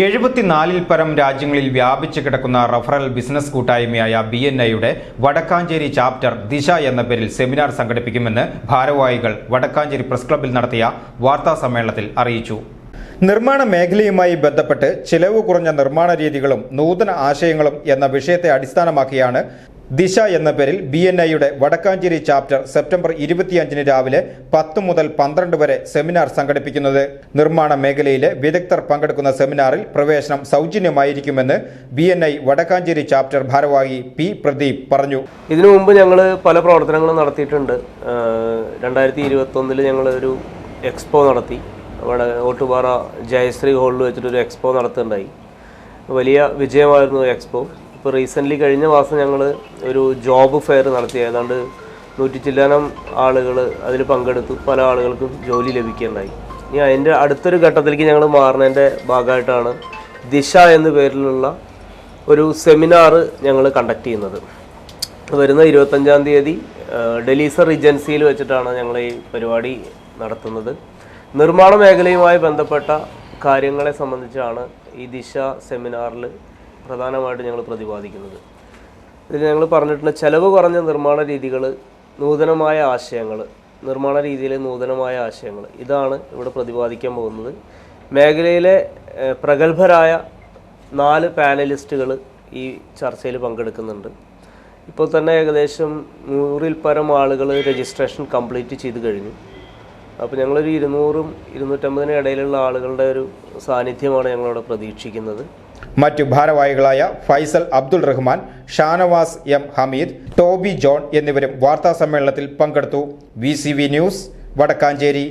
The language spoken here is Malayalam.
എഴുപത്തിനാലിൽ പരം രാജ്യങ്ങളിൽ വ്യാപിച്ചു കിടക്കുന്ന റഫറൽ ബിസിനസ് കൂട്ടായ്മയായ ബി എൻ ഐയുടെ വടക്കാഞ്ചേരി ചാപ്റ്റർ ദിശ എന്ന പേരിൽ സെമിനാർ സംഘടിപ്പിക്കുമെന്ന് ഭാരവാഹികൾ വടക്കാഞ്ചേരി പ്രസ് ക്ലബ്ബിൽ നടത്തിയ വാർത്താ സമ്മേളനത്തിൽ അറിയിച്ചു. നിർമ്മാണ മേഖലയുമായി ബന്ധപ്പെട്ട് ചെലവ് കുറഞ്ഞ നിർമ്മാണ രീതികളും നൂതന ആശയങ്ങളും എന്ന വിഷയത്തെ അടിസ്ഥാനമാക്കിയാണ് ദിശ എന്ന പേരിൽ ബി എൻ ഐയുടെ വടക്കാഞ്ചേരി ചാപ്റ്റർ സെപ്റ്റംബർ ഇരുപത്തിയഞ്ചിന് രാവിലെ പത്ത് മുതൽ പന്ത്രണ്ട് വരെ സെമിനാർ സംഘടിപ്പിക്കുന്നത്. നിർമ്മാണ മേഖലയിലെ വിദഗ്ധർ പങ്കെടുക്കുന്ന സെമിനാറിൽ പ്രവേശനം സൗജന്യമായിരിക്കുമെന്ന് B N I Vadakkanchery chapter ഭാരവാഹി പി പ്രദീപ് പറഞ്ഞു. ഇതിനു മുമ്പ് ഞങ്ങൾ പല പ്രവർത്തനങ്ങളും നടത്തിയിട്ടുണ്ട്. രണ്ടായിരത്തി ഇരുപത്തൊന്നിൽ ഞങ്ങൾ ഒരു എക്സ്പോ നടത്തി. അവിടെ ഓട്ടുപാറ ജയശ്രീ ഹോളിൽ വെച്ചിട്ടൊരു എക്സ്പോ നടത്തുന്നുണ്ടായി വലിയ വിജയമായിരുന്നു എക്സ്പോ. ഇപ്പോൾ റീസെന്റ്ലി കഴിഞ്ഞ മാസം ഞങ്ങൾ ഒരു ജോബ് ഫെയർ നടത്തി. ഏതാണ്ട് നൂറ്റി ചില്ലാനം ആളുകൾ അതിൽ പങ്കെടുത്തു. പല ആളുകൾക്കും ജോലി ലഭിക്കുകയുണ്ടായി. ഇനി അതിന്റെ അടുത്തൊരു ഘട്ടത്തിലേക്ക് ഞങ്ങൾ മാറുന്നതിന്റെ ഭാഗമായിട്ടാണ് ദിശ എന്ന പേരിലുള്ള ഒരു സെമിനാർ ഞങ്ങൾ കണ്ടക്ട് ചെയ്യുന്നത്. വരുന്ന ഇരുപത്തഞ്ചാം തീയതി ഡെലീസർ റിജൻസിയിൽ വെച്ചിട്ടാണ് ഞങ്ങൾ ഈ പരിപാടി നടത്തുന്നത്. നിർമ്മാണ മേഖലയുമായി ബന്ധപ്പെട്ട കാര്യങ്ങളെ സംബന്ധിച്ചാണ് ഈ ദിശ സെമിനാറിൽ പ്രധാനമായിട്ട് ഞങ്ങൾ പ്രതിപാദിക്കുന്നത്. ഇതിൽ ഞങ്ങൾ പറഞ്ഞിട്ടുണ്ട് ചെലവ് കുറഞ്ഞ നിർമ്മാണ രീതികൾ നൂതനമായ ആശയങ്ങൾ നിർമ്മാണ രീതിയിലെ നൂതനമായ ആശയങ്ങൾ ഇതാണ് ഇവിടെ പ്രതിപാദിക്കാൻ പോകുന്നത്. മേഖലയിലെ പ്രഗത്ഭരായ നാല് പാനലിസ്റ്റുകൾ ഈ ചർച്ചയിൽ പങ്കെടുക്കുന്നുണ്ട്. ഇപ്പോൾ തന്നെ ഏകദേശം നൂറിൽ പരം ആളുകൾ രജിസ്ട്രേഷൻ കംപ്ലീറ്റ് ചെയ്ത് കഴിഞ്ഞു. അപ്പോൾ ഞങ്ങളൊരു ഇരുന്നൂറും ഇരുന്നൂറ്റമ്പതിനും ഇടയിലുള്ള ആളുകളുടെ ഒരു സാന്നിധ്യമാണ് ഞങ്ങളവിടെ പ്രതീക്ഷിക്കുന്നത്. മറ്റു ഭാരവാഹികളായ Faisal Abdul Rahman Shanavas M Hameed Toby John എന്നിവരും വാർത്താ സമ്മേളനത്തിൽ പങ്കെടുത്തു വി ന്യൂസ് വടക്കാഞ്ചേരി.